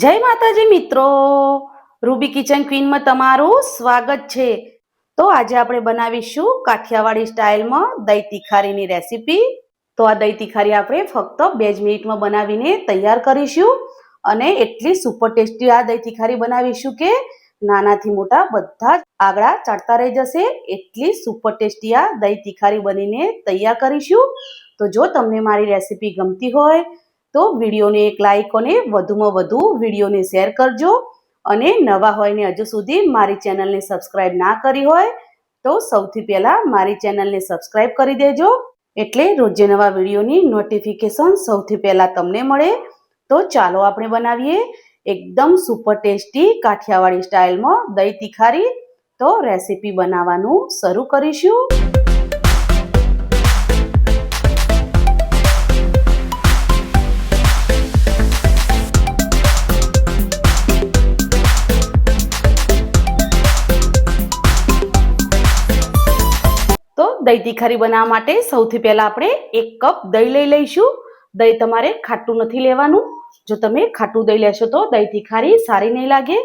જય માતાજી મિત્રો. રૂબી કિચન ક્વીનમાં તમારું સ્વાગત છે. તો આજે આપણે બનાવીશું કાઠિયાવાડી સ્ટાઇલમાં દહીં તિખારીની રેસીપી. તો આ દહીં તિખારી આપણે ફક્ત બે જ મિનિટમાં બનાવીને તૈયાર કરીશું. અને એટલી સુપર ટેસ્ટી આ દહીં તિખારી બનાવીશું કે નાનાથી મોટા બધા જ આગળા ચાટતા રહી જશે. એટલી સુપર ટેસ્ટી આ દહીં તિખારી બનીને તૈયાર કરીશું. તો જો તમને મારી રેસીપી ગમતી હોય તો વિડીયોને એક લાઇક અને વધુમાં વધુ વિડીયોને શેર કરજો. અને નવા હોય ને હજુ સુધી મારી ચેનલને સબસ્ક્રાઇબ ના કરી હોય, તો સૌથી પહેલાં મારી ચેનલને સબસ્ક્રાઇબ કરી દેજો. એટલે રોજે નવા વિડીયોની નોટિફિકેશન સૌથી પહેલાં તમને મળે. તો ચાલો આપણે બનાવીએ એકદમ સુપર ટેસ્ટી કાઠિયાવાડી સ્ટાઇલમાં દહીં તિખારી. તો રેસીપી બનાવવાનું શરૂ કરીશું. દહીં તીખારી બનાવવા માટે સૌથી પહેલાં આપણે એક કપ દહીં લઈ લઈશું. દહીં તમારે ખાટું નથી લેવાનું. જો તમે ખાટું દહીં લેશો તો દહીં તીખારી સારી નહીં લાગે.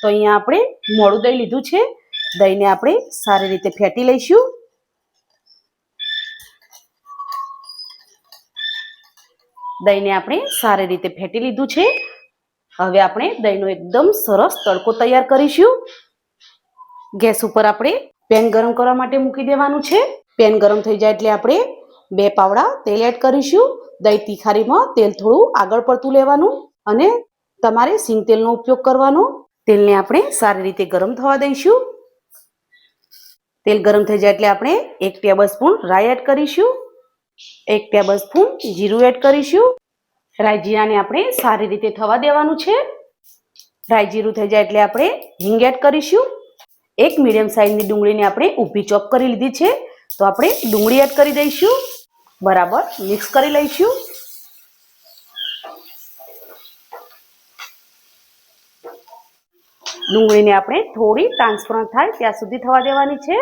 તો અહીંયા આપણે મોડું દહીં લીધું છે. દહીંને આપણે સારી રીતે ફેટી લઈશું. દહીંને આપણે સારી રીતે ફેટી લીધું છે. હવે આપણે દહીંનો એકદમ સરસ તડકો તૈયાર કરીશું. ગેસ ઉપર આપણે પેન ગરમ કરવા માટે મૂકી દેવાનું છે. પેન ગરમ થઈ જાય એટલે આપણે બે પાવડા તેલ એડ કરીશું. દહીં તીખારીમાં તેલ થોડું આગળ પડતું લેવાનું અને તમારે સિંગ તેલનો ઉપયોગ કરવાનો. તેલને આપણે સારી રીતે ગરમ થવા દઈશું. તેલ ગરમ થઈ જાય એટલે આપણે એક ટેબલ સ્પૂન રાઈ એડ કરીશું. એક ટેબલ સ્પૂન જીરું એડ કરીશું. રાઈ જીરાને આપણે સારી રીતે થવા દેવાનું છે. રાઈ જીરું થઈ જાય એટલે આપણે હિંગ એડ કરીશું. એક મીડિયમ સાઇઝની ડુંગળીને આપણે ઊભી ચોપ કરી લીધી છે. તો આપણે ડુંગળી એડ કરી દઈશું. બરાબર, મિક્સ કરી લઈશું. ડુંગળીને આપણે થોડી ટ્રાન્સપરન્ટ થાય ત્યાં સુધી થવા દેવાની છે.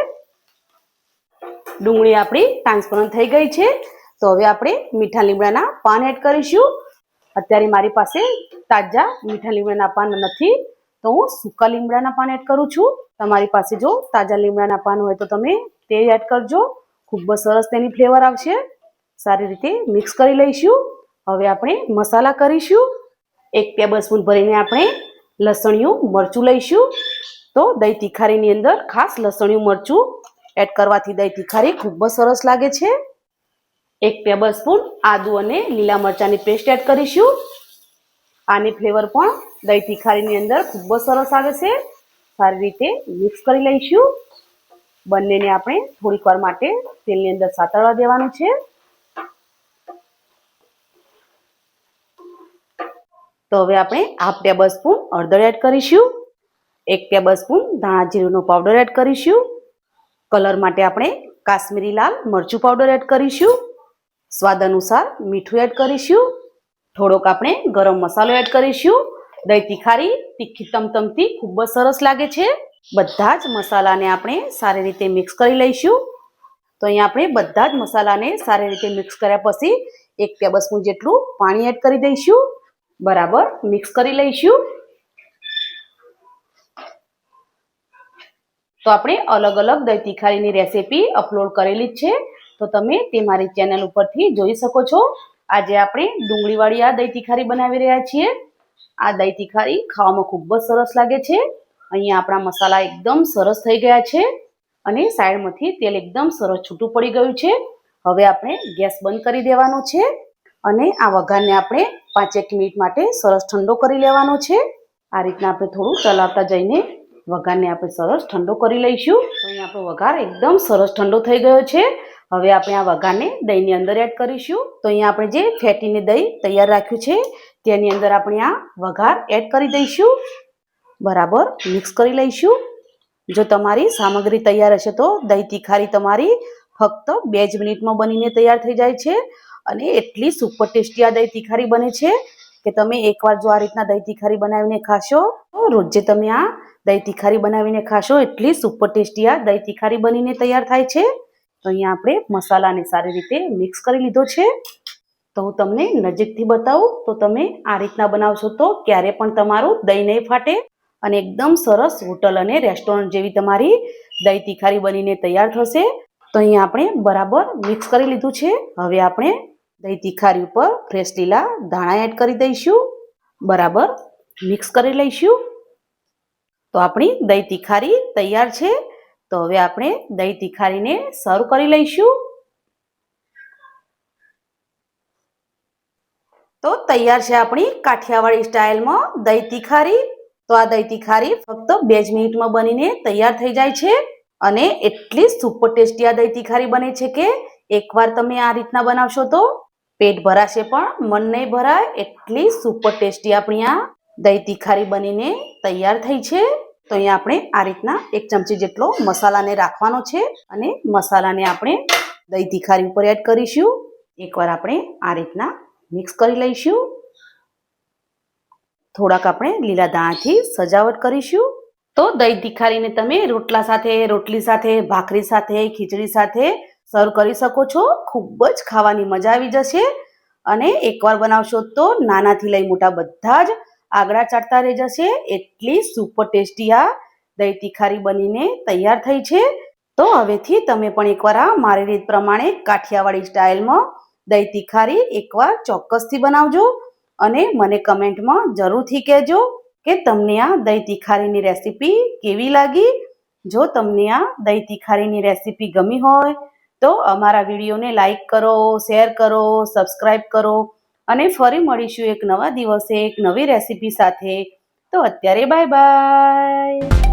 ડુંગળી આપણી ટ્રાન્સપરન્ટ થઈ ગઈ છે. તો હવે આપણે મીઠા લીમડાના પાન એડ કરીશું. અત્યારે મારી પાસે તાજા મીઠા લીમડાના પાન નથી. તો હું સૂકા લીમડાના પાન એડ કરું છું. તમારી પાસે જો તાજા લીમડાના પાન હોય તો તમે તે એડ કરજો. ખૂબ જ સરસ તેની ફ્લેવર આવશે. સારી રીતે મિક્સ કરી લઈશું. હવે આપણે મસાલા કરીશું. એક ટેબલ સ્પૂન ભરીને આપણે લસણિયું મરચું લઈશું. તો દહીં તિખારીની અંદર ખાસ લસણિયું મરચું એડ કરવાથી દહીં તિખારી ખૂબ જ સરસ લાગે છે. એક ટેબલ સ્પૂન આદુ અને લીલા મરચાંની પેસ્ટ એડ કરીશું. આની ફ્લેવર પણ દહીં તિખારીની અંદર ખૂબ જ સરસ આવે છે. સારી રીતે મિક્સ કરી લઈશું. બંનેને આપણે થોડીક વાર માટે તેલની અંદર સાતળવા દેવાનું છે. તો હવે આપણે હાફ ટેબલ સ્પૂન હળદર એડ કરીશું. એક ટેબલ સ્પૂન ધાણા જીરુંનો પાવડર એડ કરીશું. કલર માટે આપણે કાશ્મીરી લાલ મરચું પાવડર એડ કરીશું. સ્વાદ અનુસાર મીઠું એડ કરીશું. થોડોક આપણે ગરમ મસાલો એડ કરીશું. દહીં તિખારી તીખી તમતમતી ખૂબ જ સરસ લાગે છે. બધા જ મસાલાને આપણે સારી રીતે મિક્સ કરી લઈશું. તો અહીંયા આપણે બધા જ મસાલાને સારી રીતે મિક્સ કર્યા પછી એક ટેબલ સ્પૂન જેટલું પાણી એડ કરી દઈશું. બરાબર, મિક્સ કરી લઈશું. તો આપણે અલગ અલગ દહીં તિખારીની રેસીપી અપલોડ કરેલી જ છે. તો તમે તે મારી ચેનલ ઉપરથી જોઈ શકો છો. આજે આપણે ડુંગળીવાળી આ દહીં તિખારી બનાવી રહ્યા છીએ. આ દહીં તિખારી ખાવામાં ખૂબ જ સરસ લાગે છે. અહીંયા આપણા મસાલા એકદમ સરસ થઈ ગયા છે અને સાઈડમાંથી તેલ એકદમ સરસ છૂટું પડી ગયું છે. હવે આપણે ગેસ બંધ કરી દેવાનો છે અને આ વઘારને આપણે પાંચેક મિનિટ માટે સરસ ઠંડો કરી લેવાનો છે. આ રીતના આપણે થોડું ચલાવતા જઈને વઘારને આપણે સરસ ઠંડો કરી લઈશું. અહીંયા આપણો વઘાર એકદમ સરસ ઠંડો થઈ ગયો છે. હવે આપણે આ વઘારને દહીંની અંદર એડ કરીશું. તો અહીંયા આપણે જે ફેટીને દહીં તૈયાર રાખ્યું છે તેની અંદર આપણે આ વઘાર એડ કરી દઈશું. બરાબર મિક્સ કરી લઈશું. જો તમારી સામગ્રી તૈયાર હશે તો દહીં તીખારી તમારી ફક્ત બે જ મિનિટમાં બનીને તૈયાર થઈ જાય છે. અને એટલી સુપર ટેસ્ટી આ દહીં તિખારી બને છે કે તમે એકવાર જો આ રીતના દહીં તિખારી બનાવીને ખાશો, તો રોજે તમે આ દહીં તિખારી બનાવીને ખાશો. એટલી સુપર ટેસ્ટી આ દહીં તિખારી બનીને તૈયાર થાય છે. તો અહીંયા આપણે મસાલાને સારી રીતે મિક્સ કરી લીધો છે. તો હું તમને નજીકથી બતાવું, તો તમે આ રીતના બનાવશો તો ક્યારે પણ તમારું દહીં નહીં ફાટે અને એકદમ સરસ હોટલ અને રેસ્ટોરન્ટ જેવી તમારી દહીં તિખારી બનીને તૈયાર થશે. તો અહીં આપણે બરાબર મિક્સ કરી લીધું છે. હવે આપણે દહીં તિખારી ઉપર ફ્રેશ લીલા ધાણા એડ કરી દઈશું. બરાબર મિક્સ કરી લઈશું. તો આપણી દહીં તિખારી તૈયાર છે. તો હવે આપણે દહીં તિખારીને સર્વ કરી લઈશું. તો તૈયાર છે આપણી કાઠિયાવાડી સ્ટાઇલમાં દહીં તીખારી. તો આ દહીં તીખારી ફક્ત બે જ મિનિટમાં બનીને તૈયાર થઈ જાય છે અને એટલી સુપર ટેસ્ટી આ દહીં તીખારી બને છે કે એકવાર તમે આ રીતના બનાવશો તો પેટ ભરાશે પણ મન નહીં ભરાય. એટલી સુપર ટેસ્ટી આપણી આ દહીં તીખારી બનીને તૈયાર થઈ છે. તો અહીંયા આપણે આ રીતના એક ચમચી જેટલો મસાલાને રાખવાનો છે અને મસાલાને આપણે દહીં તીખારી ઉપર એડ કરીશું. એકવાર આપણે આ રીતના મિક્સ કરી લઈશું. થોડાક આપણે લીલા દાણાથી સજાવટ કરીશું. તો દહીં તિખારીને તમે રોટલા સાથે, રોટલી સાથે, ભાખરી સાથે, ખીચડી સાથે સર્વ કરી શકો છો. ખૂબ જ ખાવાની મજા આવી જશે. અને એકવાર બનાવશો તો નાનાથી લઈ મોટા બધા જ આગળ ચાટતા રહી જશે. એટલી સુપર ટેસ્ટી આ દહીં તિખારી બનીને તૈયાર થઈ છે. તો હવેથી તમે પણ એકવાર આ મારી રીત પ્રમાણે કાઠિયાવાડી સ્ટાઇલમાં દહીં તિખારી એકવાર ચોક્કસથી બનાવજો અને મને કમેન્ટમાં જરૂરથી કહેજો કે તમને આ દહીં તિખારીની રેસીપી કેવી લાગી? જો તમને આ દહીં તિખારીની રેસીપી ગમી હોય તો અમારા વિડીયોને લાઈક કરો, શેર કરો સબસ્ક્રાઈબ કરો અને ફરી મળીશું એક નવા દિવસે એક નવી રેસીપી સાથે. તો અત્યારે બાય બાય.